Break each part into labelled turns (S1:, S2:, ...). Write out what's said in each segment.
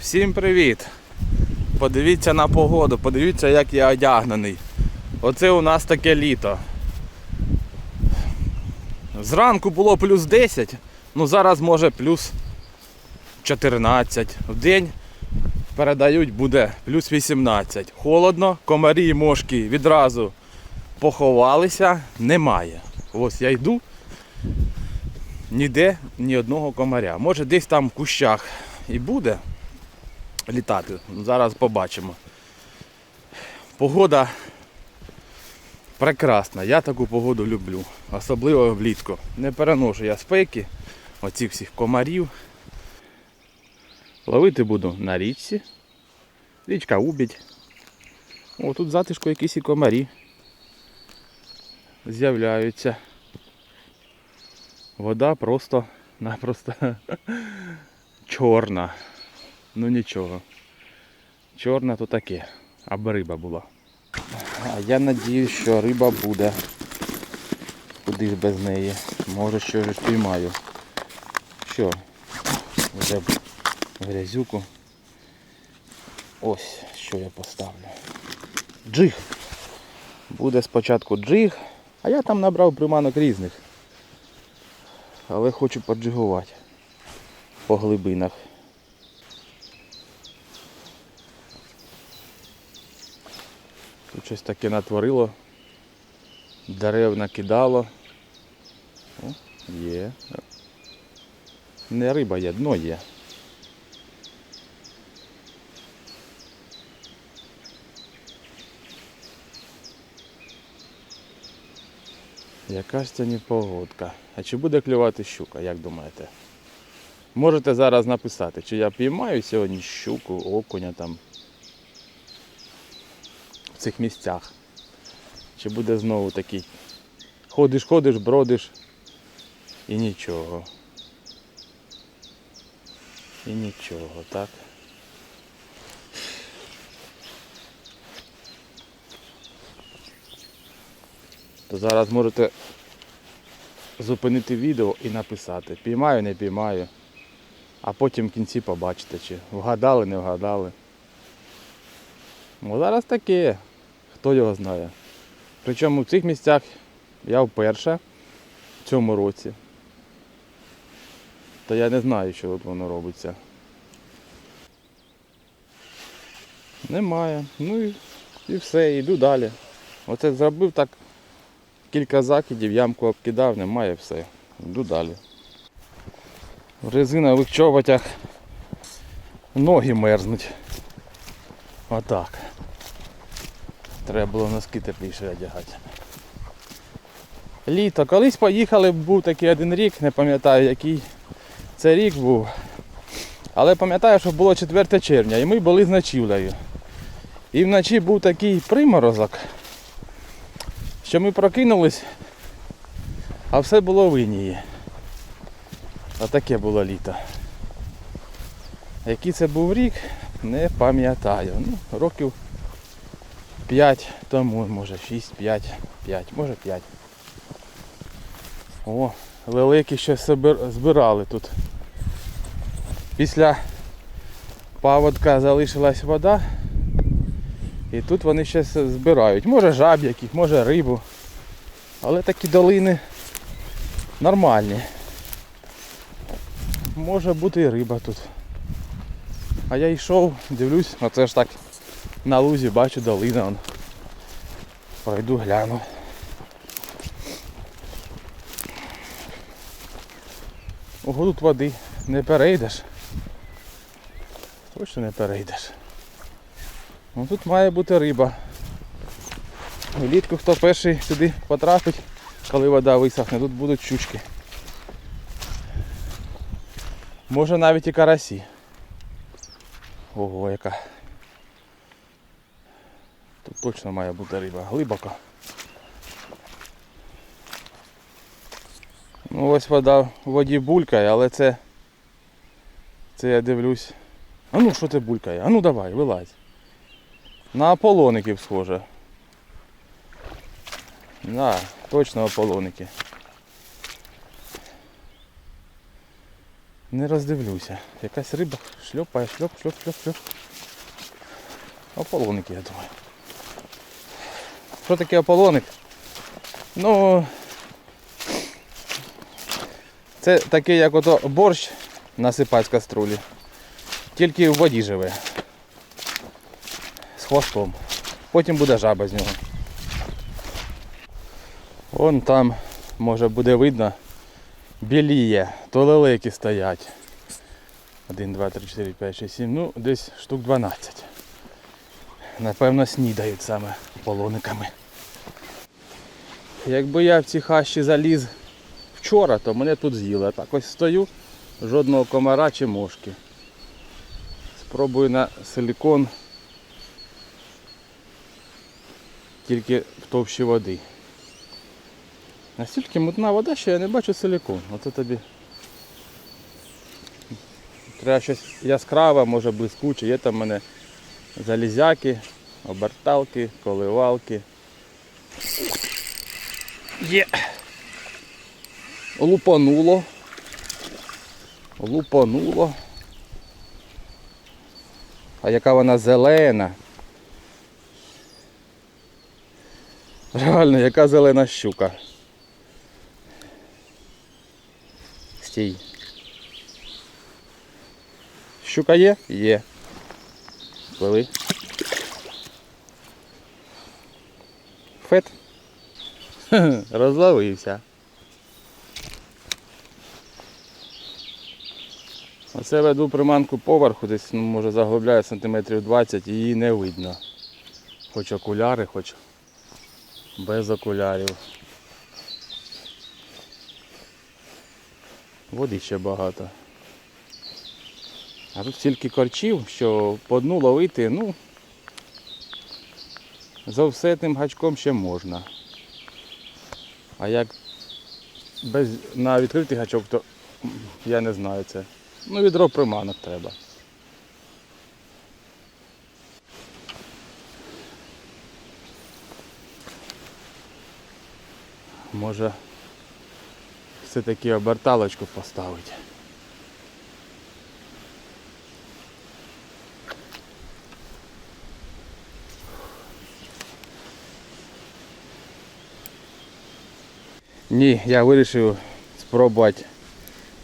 S1: Всім привіт! Подивіться на погоду, подивіться, як я одягнений. Оце у нас таке літо. Зранку було плюс 10, ну зараз може плюс 14. В день передають буде плюс 18. Холодно, комарі і мошки відразу поховалися, немає. Ось я йду, ніде ні одного комаря. Може десь там в кущах і буде літати. Зараз побачимо. Погода прекрасна. Я таку погоду люблю. Особливо влітку. Не переношу я спеки, оцих всіх комарів. Ловити буду на річці. Річка Убідь. О, тут затишку якісь і комарі з'являються. Вода просто-напросто чорна. Ну нічого. Чорна то таке, аби риба була. А я надіюсь, що риба буде. Куди ж без неї. Може що ж піймаю. Що? Вже грязюку. Ось що я поставлю. Джиг. Буде спочатку джиг, а я там набрав приманок різних. Але хочу поджигувати по глибинах. Щось таке натворило. Дерев накидало. О, є. Не риба є, дно є. Яка ж це непогодка. А чи буде клювати щука, як думаєте? Можете зараз написати, чи я піймаю сьогодні щуку, окуня там цих місцях. Чи буде знову такий. Ходиш, ходиш, бродиш і нічого. І нічого, так? То зараз можете зупинити відео і написати. Піймаю, не піймаю. А потім в кінці побачите, чи вгадали, не вгадали. Ну зараз таке, хто його знає. Причому в цих місцях я вперше в цьому році. То я не знаю, що тут воно робиться. Немає. Ну і, і все, йду далі. Оце зробив так кілька закидів, ямку обкидав, немає все. Йду далі. В резинових чоботях ноги мерзнуть. Отак. Треба було носки тепліше одягати. Літо. Колись поїхали, був такий один рік, не пам'ятаю який це рік був. Але пам'ятаю, що було 4 червня і ми були з ночівлею. І вночі був такий приморозок, що ми прокинулись, а все було в інії. Отаке було літо. Який це був рік, не пам'ятаю. Ну, років 5 тому, може 6, 5, 5, може 5. О, лелеки ще збирали тут. Після паводка залишилась вода. І тут вони ще збирають. Може жаб яких, може рибу. Але такі долини нормальні. Може бути і риба тут. А я йшов, дивлюсь, оце ж так на лузі бачу долина. Пройду гляну. Ого, тут води не перейдеш. Точно не перейдеш. Ну тут має бути риба. Влітку хто перший сюди потрапить, коли вода висохне, тут будуть щучки. Може навіть і карасі. Ого, яка. Тут точно має бути риба. Глибоко. Ну ось вода в воді булькає, але це. Це я дивлюсь. А ну що ти булькає? А ну давай, вилазь. На ополоників схоже. Да, точно ополоники. Не роздивлюся. Якась риба шльопає, шльоп, шльоп, шльоп, шльоп. Ополоник, я думаю. Що таке ополоник? Ну це такий, як ото борщ насипать з каструлі. Тільки в воді живе. З хвостом. Потім буде жаба з нього. Вон там, може буде видно, біліє, то лелеки стоять. 1, 2, 3, 4, 5, 6, 7, ну десь штук 12. Напевно, снідають саме полониками. Якби я в ці хащі заліз вчора, то мене тут з'їли. Так ось стою, жодного комара чи мошки. Спробую на силікон тільки в товщі води. Настільки мутна вода, що я не бачу силікон. Оце тобі. Треба щось яскраве, може блискуче. Є там в мене залізяки, оберталки, коливалки. Є. Лупануло. Лупануло. А яка вона зелена. Реально, яка зелена щука. Стій. Щука є? Є. Пливи. Фет. Розловився. Оце веду приманку поверху, десь, ну, може заглибляю сантиметрів 20 і її не видно. Хоч окуляри, хоч без окулярів. Води ще багато. А тут стільки корчів, що по дну ловити, ну, за тим гачком ще можна. А як без, на відкритий гачок, то я не знаю це. Ну, відро приманок треба. Може все-таки оберталочку поставити. Ні, я вирішив спробувати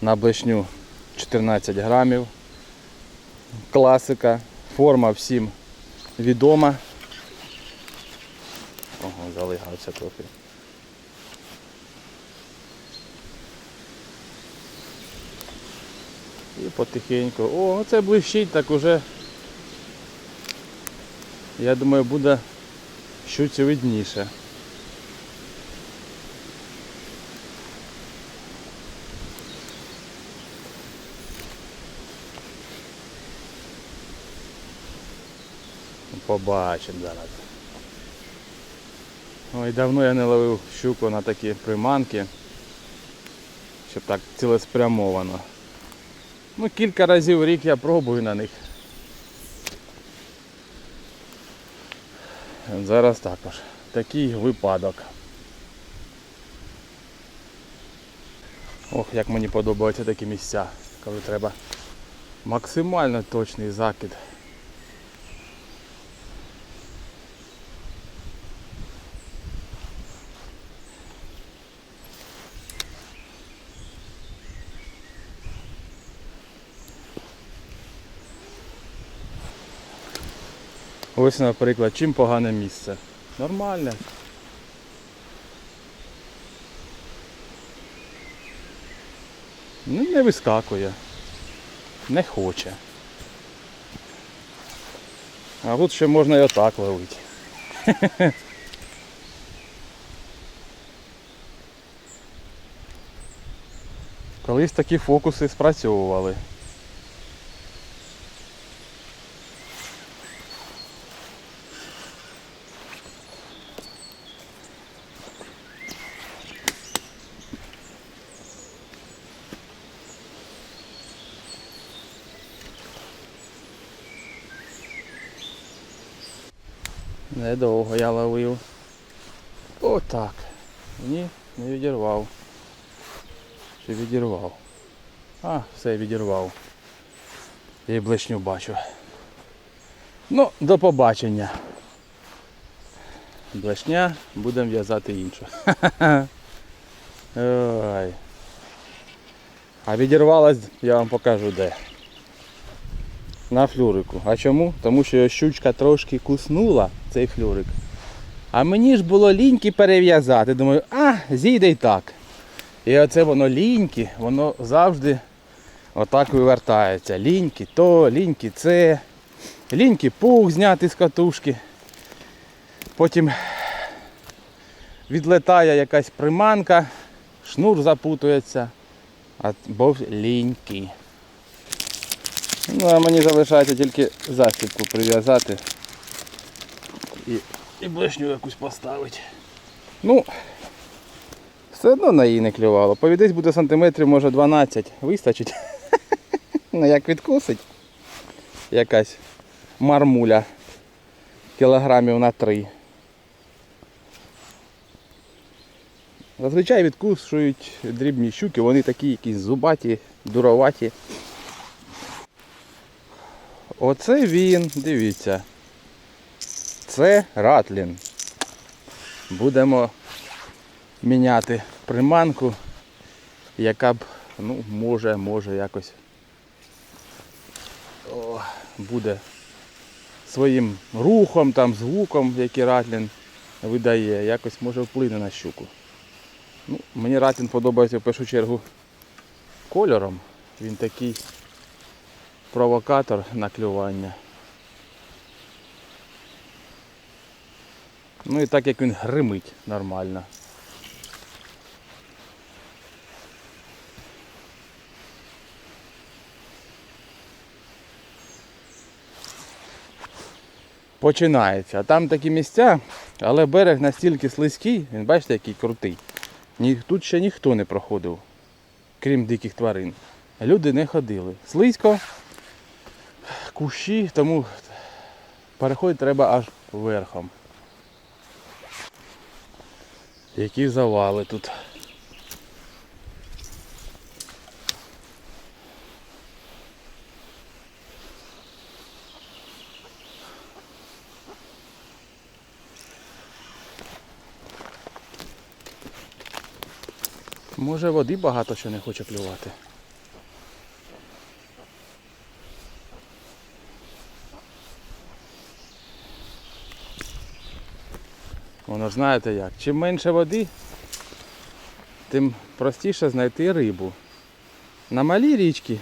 S1: на блешню 14 грамів. Класика, форма всім відома. Ого, залигався трохи. І потихеньку. О, це блищить так уже. Я думаю, буде щось видніше. Побачимо зараз. Ой, давно я не ловив щуку на такі приманки, щоб так цілеспрямовано. Ну, кілька разів в рік я пробую на них. Зараз також. Такий випадок. Ох, як мені подобаються такі місця, коли треба максимально точний закид. Ось, наприклад, чим погане місце. Нормальне. Ну, не вискакує. Не хоче. А тут ще можна і отак ловити. Колись такі фокуси спрацьовували. Недовго я ловив. Отак. Ні, не відірвав. Чи відірвав? А, все відірвав. Я й блишню бачу. Ну, до побачення. Блешня, будемо в'язати іншу. Ой. А відірвалась, я вам покажу де. На флюрику. А чому? Тому що щучка трошки куснула цей флюрик. А мені ж було ліньки перев'язати. Думаю, а, зійде й так. І оце воно ліньки, воно завжди отак вивертається. Ліньки то, ліньки це. Ліньки пух зняти з катушки. Потім відлетає якась приманка, шнур запутується, бо ліньки. Ну а мені залишається тільки застібку прив'язати і, і блешню якусь поставити. Ну, все одно на її не клювало. Повідець буде сантиметрів, може 12. Вистачить. Ну як відкусить якась мармуля кілограмів на 3. Зазвичай відкушують дрібні щуки, вони такі якісь зубаті, дуроваті. Оце він, дивіться. Це ратлін. Будемо міняти приманку, яка б, ну, може, може якось о, буде своїм рухом, там, звуком, який ратлін видає, якось може вплине на щуку. Ну, мені ратлін подобається в першу чергу кольором. Він такий провокатор на клювання. Ну і так як він гримить нормально. Починається. А там такі місця, але берег настільки слизький, він бачите, який крутий. Тут ще ніхто не проходив, крім диких тварин. Люди не ходили. Слизько, кущі, тому переходити треба аж верхом. Які завали тут. Може води багато що не хоче клювати. Ж знаєте як, чим менше води, тим простіше знайти рибу. На малій річці,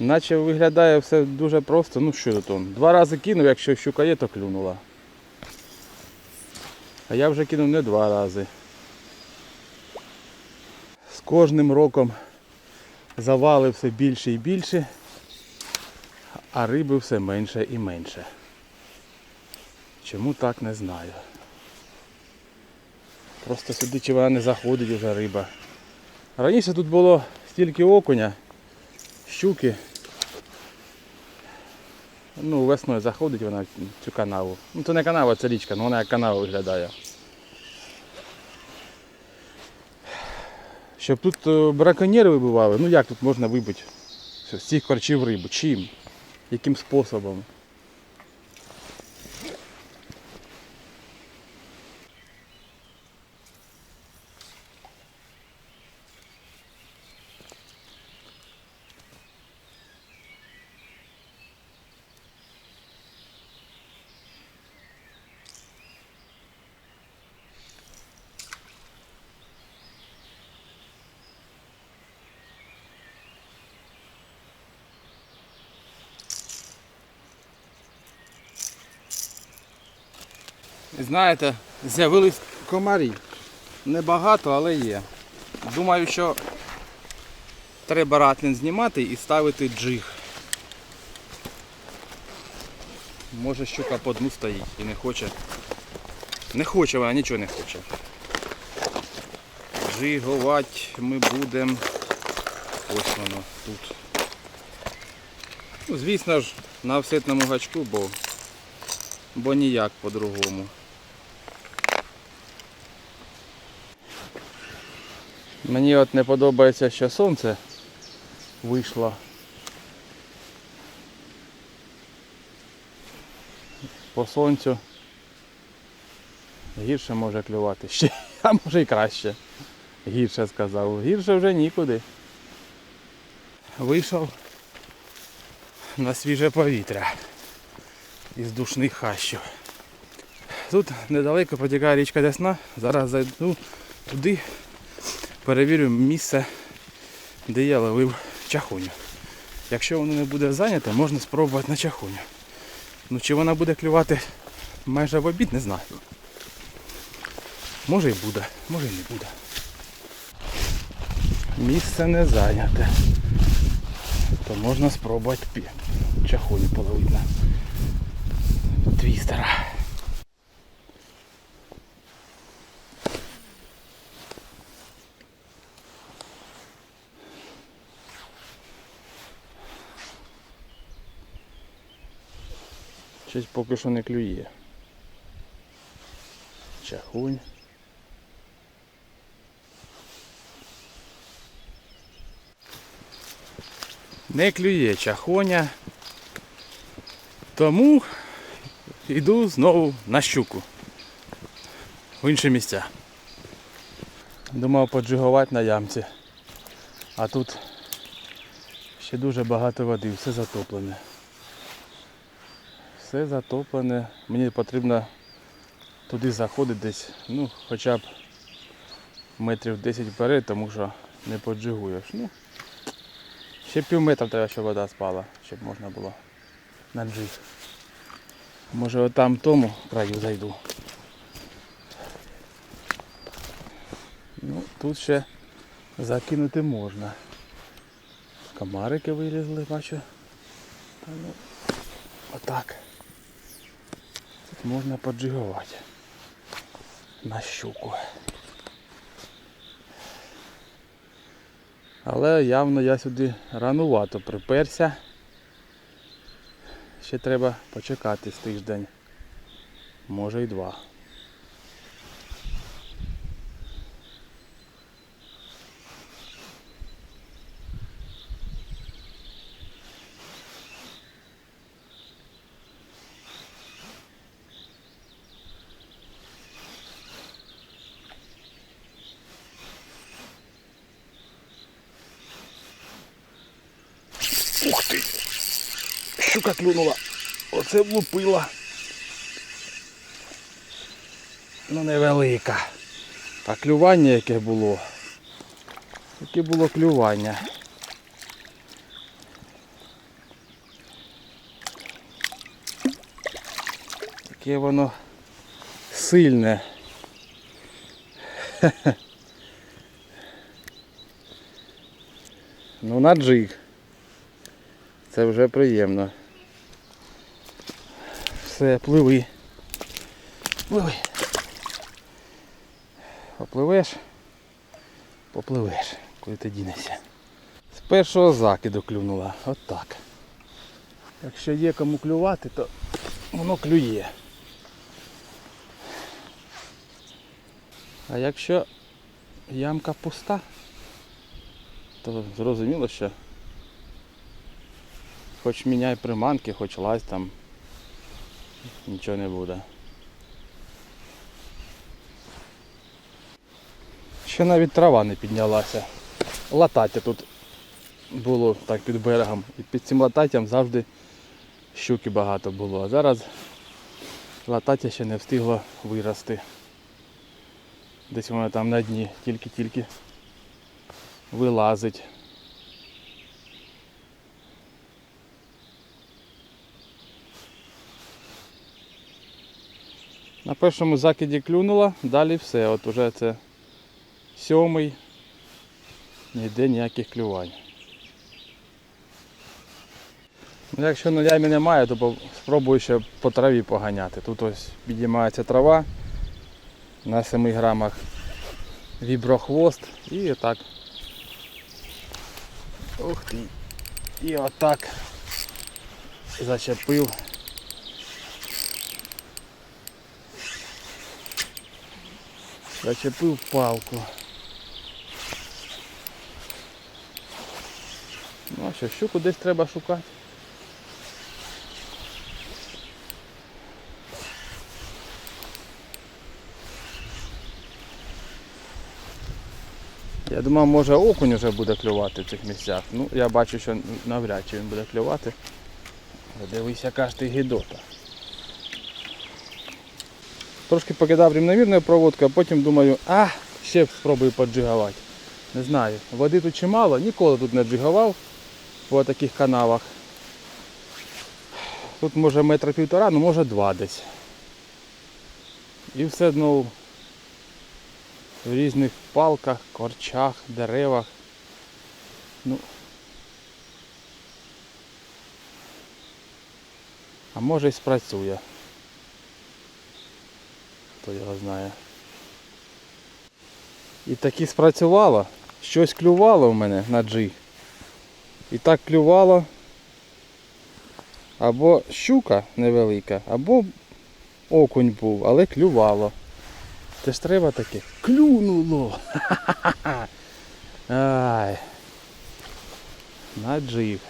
S1: наче виглядає все дуже просто, ну що тут. Два рази кинув, якщо щука є, то клюнула. А я вже кинув не два рази. З кожним роком завали все більше і більше, а риби все менше і менше. Чому так не знаю. Просто сюди чи вона не заходить вже риба. Раніше тут було стільки окуня, щуки. Ну, весною заходить вона цю канаву. Ну це не канава, це річка, але вона як канава виглядає. Щоб тут е, браконьєри вибивали, ну як тут можна вибити з цих корчів рибу? Чим? Яким способом? Знаєте, з'явились комарі. Небагато, але є. Думаю, що треба ратлін знімати і ставити джиг. Може щука по дну стоїть і не хоче. Не хоче вона, нічого не хоче. Джигувати ми будемо. Ось воно тут. Ну, звісно ж, на офсетному гачку, бо, бо ніяк по-другому. Мені от не подобається, що сонце вийшло. По сонцю гірше може клювати ще, а може і краще. Гірше сказав. Гірше вже нікуди. Вийшов на свіже повітря із душних хащів. Тут недалеко протікає річка Десна. Зараз зайду туди, перевірю місце, де я ловив чахуню. Якщо воно не буде зайняте, можна спробувати на чахуню. Ну чи вона буде клювати майже в обід, не знаю. Може і буде, може і не буде. Місце не зайняте. То можна спробувати чахуню половити на твістера. Щось поки що не клює. Чахунь. Не клює чахоня. Тому йду знову на щуку. В інші місця. Думав поджигувати на ямці. А тут ще дуже багато води, все затоплене. Все затоплене. Мені потрібно туди заходити десь, ну, хоча б метрів 10 вперед, тому що не поджигуєш. Ну, ще пів метра треба, щоб вода спала, щоб можна було наджити. Може отам тому краю зайду. Ну, тут ще закинути можна. Комарики вилізли, бачу. Та ну, отак. Тут можна поджигувати на щуку. Але явно я сюди ранувато приперся. Ще треба почекати з тиждень. Може і два. Ух ти! Щука клюнула. Оце влупила. Ну невелика. А клювання яке було. Яке було клювання. Яке воно сильне. Ну на джиг. Це вже приємно. Все, пливи. Пливи. Попливеш, попливеш, коли ти дінешся. З першого закиду клюнула. От. Якщо є кому клювати, то воно клює. А якщо ямка пуста, то зрозуміло, що хоч міняй приманки, хоч лазь там, нічого не буде. Ще навіть трава не піднялася. Латаття тут було так під берегом. І під цим лататтям завжди щуки багато було. А зараз латаття ще не встигло вирости. Десь воно там на дні, тільки-тільки вилазить. На першому закиді клюнула, далі все. От уже це сьомий, ніде ніяких клювань. Ну, Якщо на ямі немає, то спробую ще по траві поганяти. Тут ось підіймається трава на 7 грамах віброхвост і отак. Ух ти. І отак зачепив. Зачепив палку. Ну, а що, щуку десь треба шукати. Я думав, може окунь вже буде клювати в цих місцях. Ну, я бачу, що навряд чи він буде клювати. Дивись, яка ж ти гідота. Трошки покидав рівномірну проводку, а потім думаю, а, ще спробую поджигувати. Не знаю, води тут чимало, ніколи тут не джигував по таких канавах. Тут може метра півтора, ну може два десь. І все одно в різних палках, корчах, деревах. Ну. А може й спрацює. Хто його знає. І таки спрацювало. Щось клювало в мене на джиг. І так клювало. Або щука невелика, або окунь був, але клювало. Це ж треба таке. Клюнуло! Ай. На джиг.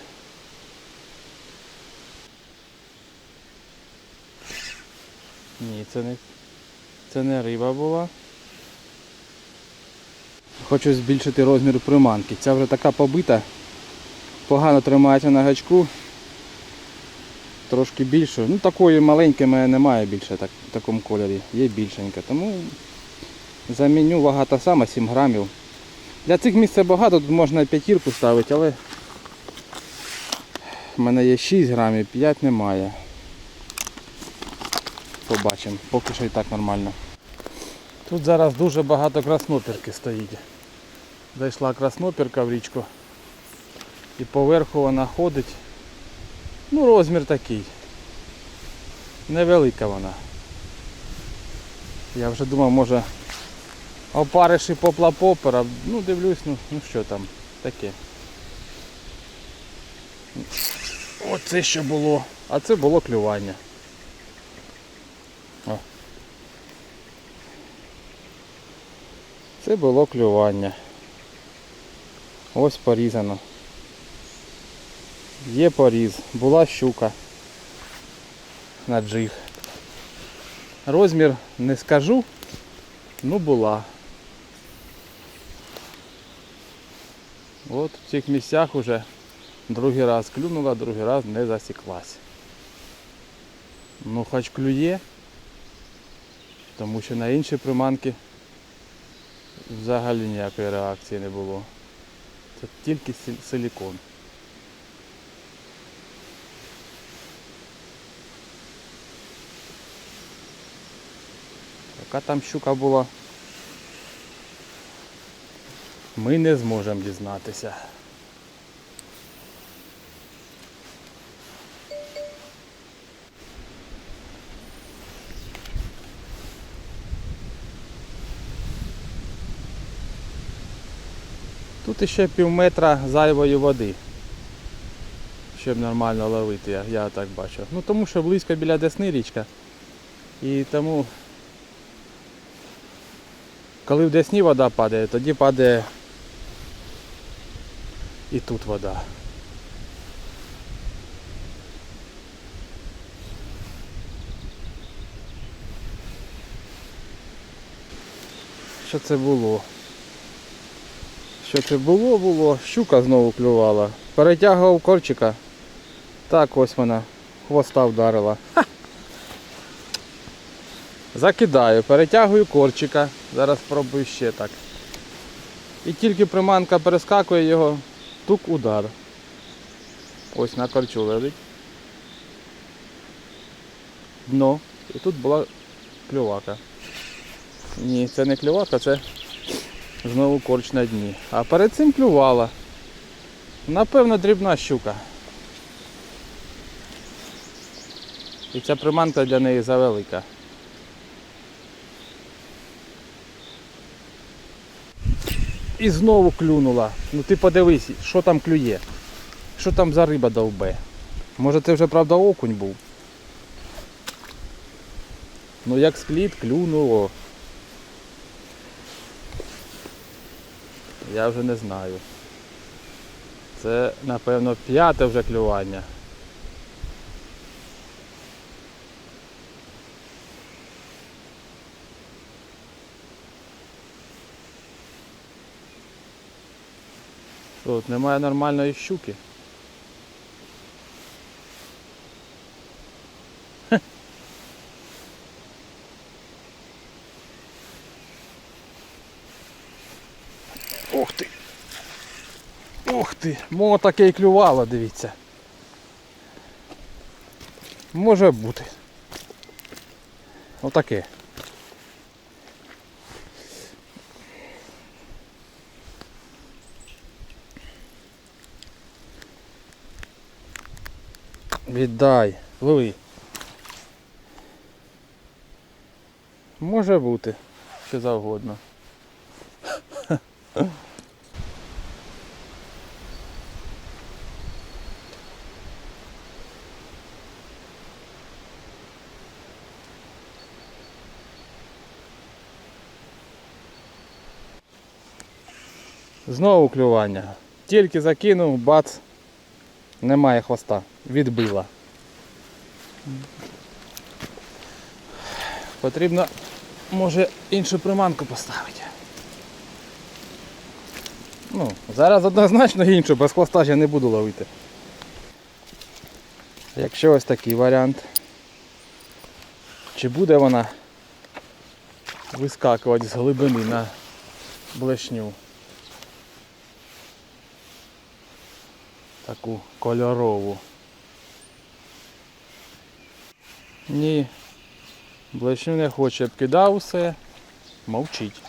S1: Ні, це не, це не риба була. Хочу збільшити розмір приманки. Ця вже така побита. Погано тримається на гачку. Трошки більше. Ну такої маленької мене немає більше так, в такому кольорі. Є більшенька. Тому заміню вага та сама 7 грамів. Для цих місць багато, тут можна п'ятірку ставити, але в мене є 6 грамів, 5 немає. Побачимо, поки що і так нормально. Тут зараз дуже багато краснопірки стоїть. Зайшла краснопірка в річку. І поверху вона ходить. Ну, розмір такий. Невелика вона. Я вже думав, може опариші попла попера. Ну, дивлюсь, ну, ну що там, таке. Оце що було. А це було клювання. Це було клювання. Ось порізано. Є поріз, була щука на джиг. Розмір не скажу, ну була. От в цих місцях уже другий раз клюнула, другий раз не засіклась. Ну хоч клює, тому що на інші приманки взагалі ніякої реакції не було. Це тільки силікон. Яка там щука була, ми не зможемо дізнатися. Тут іще пів метра зайвої води, щоб нормально ловити, я, я так бачу. Ну тому що близько біля Десни річка. І тому коли в Десні вода падає, тоді падає і тут вода. Що це було? Що це було, було? Щука знову клювала. Перетягував корчика. Так ось вона. Хвоста вдарила. Ха! Закидаю, перетягую корчика. Зараз спробую ще так. І тільки приманка перескакує його, тук удар. Ось на корчу лежить. Дно. І тут була клювака. Ні, це не клювака, це знову корч на дні. А перед цим клювала. Напевно, дрібна щука. І ця приманка для неї завелика. І знову клюнула. Ну ти подивись, що там клює. Що там за риба довбе. Може це вже правда окунь був. Ну як склід клюнуло. Я вже не знаю. Це, напевно, п'яте вже клювання. Тут немає нормальної щуки. Ух ти! Ух ти! Мо таке й клювало, дивіться. Може бути. Отаке. Віддай, лови. Може бути, що завгодно. Знову клювання. Тільки закинув, бац, немає хвоста. Відбила. Потрібно, може, іншу приманку поставити. Ну, зараз однозначно іншу, без хвоста ж я не буду ловити. Якщо ось такий варіант. Чи буде вона вискакувати з глибини на блешню? Таку кольорову. Ні. Блешню не хоче, обкидав усе, мовчить.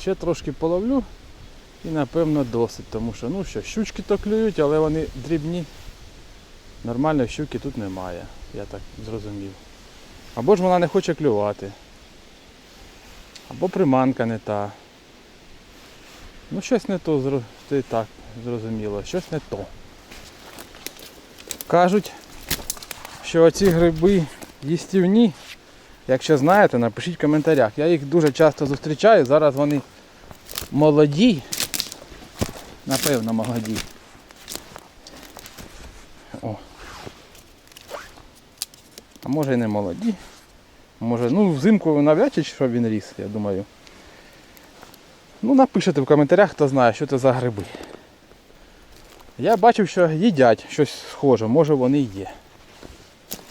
S1: Ще трошки половлю і напевно досить, тому що ну що, щучки то клюють, але вони дрібні. Нормальної щуки тут немає, я так зрозумів. Або ж вона не хоче клювати. Або приманка не та. Ну щось не то ти так зрозуміло, щось не то. Кажуть, що оці гриби їстівні. Якщо знаєте, напишіть в коментарях. Я їх дуже часто зустрічаю, зараз вони молоді. Напевно, молоді. О. А може і не молоді. Може, ну взимку навряд чи щоб він ріс, я думаю. Ну напишіть в коментарях, хто знає, що це за гриби. Я бачив, що їдять щось схоже, може вони є.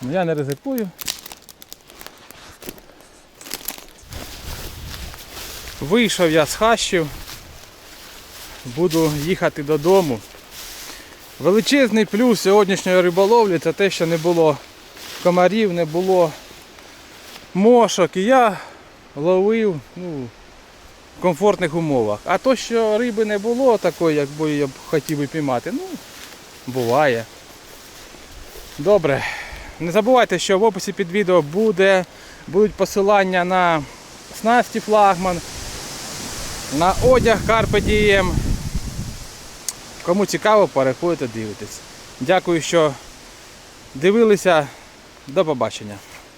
S1: Ну я не ризикую. Вийшов я з хащів, буду їхати додому. Величезний плюс сьогоднішньої риболовлі це те, що не було комарів, не було мошок. І я ловив ну, в комфортних умовах. А то, що риби не було такої, як би я б хотів би піймати, ну, буває. Добре. Не забувайте, що в описі під відео буде, будуть посилання на снасті флагман, на одяг Carpe Diem. Кому цікаво, переходьте, дивитесь. Дякую, що дивилися. До побачення.